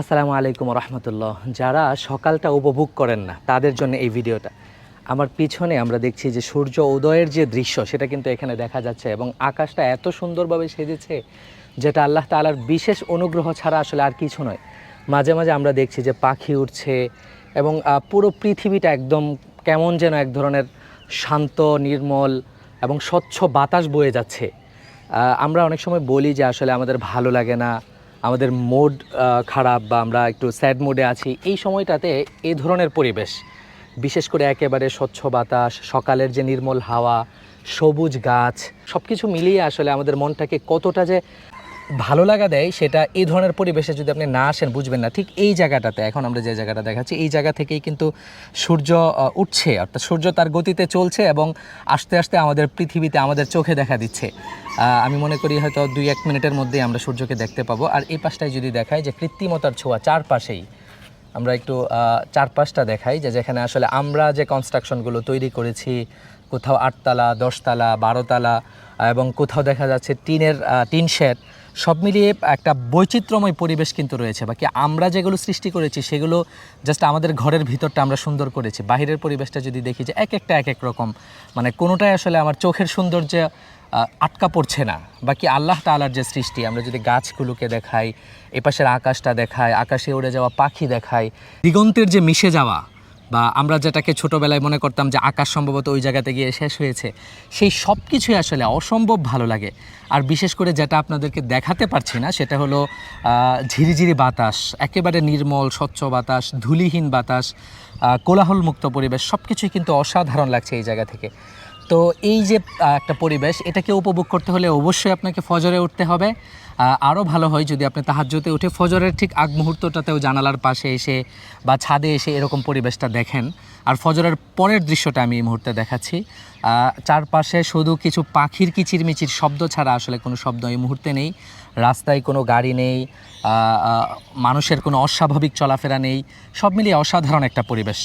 আসসালামু আলাইকুম রহমতুল্লাহ। যারা সকালটা উপভোগ করেন না, তাদের জন্য এই ভিডিওটা। আমার পিছনে আমরা দেখছি যে সূর্য উদয়ের যে দৃশ্য, সেটা কিন্তু এখানে দেখা যাচ্ছে এবং আকাশটা এত সুন্দরভাবে সেজেছে যেটা আল্লাহ তালার বিশেষ অনুগ্রহ ছাড়া আসলে আর কিছু নয়। মাঝে মাঝে আমরা দেখছি যে পাখি উঠছে এবং পুরো পৃথিবীটা একদম কেমন যেন এক ধরনের শান্ত, নির্মল এবং স্বচ্ছ বাতাস বয়ে যাচ্ছে। আমরা অনেক সময় বলি যে আসলে আমাদের ভালো লাগে না। আমাদের মোড খারাপ বা আমরা একটু স্যাড মোডে আছি, এই সময়টাতে এই ধরনের পরিবেশ, বিশেষ করে একেবারে স্বচ্ছ বাতাস, সকালের যে নির্মল হাওয়া, সবুজ গাছ সব কিছু মিলিয়ে আসলে আমাদের মনটাকে কতটা যে ভালো লাগা দেয়, সেটা এই ধরনের পরিবেশে যদি আপনি না আসেন, বুঝবেন না। ঠিক এই জায়গাটাতে, এখন আমরা যে জায়গাটা দেখাচ্ছি, এই জায়গা থেকেই কিন্তু সূর্য উঠছে। অর্থাৎ সূর্য তার গতিতে চলছে এবং আস্তে আস্তে আমাদের পৃথিবীতে আমাদের চোখে দেখা দিচ্ছে। আমি মনে করি হয়তো দুই এক মিনিটের মধ্যেই আমরা সূর্যকে দেখতে পাবো। আর এই পাশটায় যদি দেখায় যে কৃত্রিমতার ছোঁয়া চারপাশেই, আমরা একটু চারপাশটা দেখাই যে যেখানে আসলে আমরা যে কনস্ট্রাকশনগুলো তৈরি করেছি, কোথাও আটতলা, দশতলা, বারোতলা এবং কোথাও দেখা যাচ্ছে টিনের টিন শেড, সব মিলিয়ে একটা বৈচিত্র্যময় পরিবেশ কিন্তু রয়েছে। বাকি আমরা যেগুলো সৃষ্টি করেছি, সেগুলো জাস্ট আমাদের ঘরের ভিতরটা আমরা সুন্দর করেছি। বাহিরের পরিবেশটা যদি দেখি যে এক একটা, এক এক রকম মানে কোনোটাই আসলে আমার চোখের সৌন্দর্য আটকা পড়ছে না। বাকি আল্লাহ তাআলার যে সৃষ্টি, আমরা যদি গাছগুলোকে দেখাই, এপাশের আকাশটা দেখাই, আকাশে উড়ে যাওয়া পাখি দেখাই, দিগন্তের যে মিশে যাওয়া বা আমরা যেটাকে ছোটোবেলায় মনে করতাম যে আকাশ সম্ভবত ওই জায়গাতে গিয়ে শেষ হয়েছে, সেই সব কিছুই আসলে অসম্ভব ভালো লাগে। আর বিশেষ করে যেটা আপনাদেরকে দেখাতে পারছি না, সেটা হলো ঝিরিঝিরি বাতাস, একেবারে নির্মল, স্বচ্ছ বাতাস, ধুলিহীন বাতাস কোলাহলমুক্ত পরিবেশ সব কিছুই কিন্তু অসাধারণ লাগছে এই জায়গা থেকে। তো এই যে একটা পরিবেশ, এটাকে উপভোগ করতে হলে অবশ্যই আপনাকে ফজরে উঠতে হবে। আরও ভালো হয় যদি আপনি তাহাজ্জুদে উঠে ফজরের ঠিক আগ মুহূর্তটাতেও জানালার পাশে এসে বা ছাদে এসে এরকম পরিবেশটা দেখেন। আর ফজরের পরের দৃশ্যটা আমি এই মুহূর্তে দেখাচ্ছি। চারপাশে শুধু কিছু পাখির কিচিরমিচির শব্দ ছাড়া আসলে কোনো শব্দ এই মুহূর্তে নেই। রাস্তায় কোনো গাড়ি নেই মানুষের কোনো অস্বাভাবিক চলাফেরা নেই। সব মিলিয়ে অসাধারণ একটা পরিবেশ।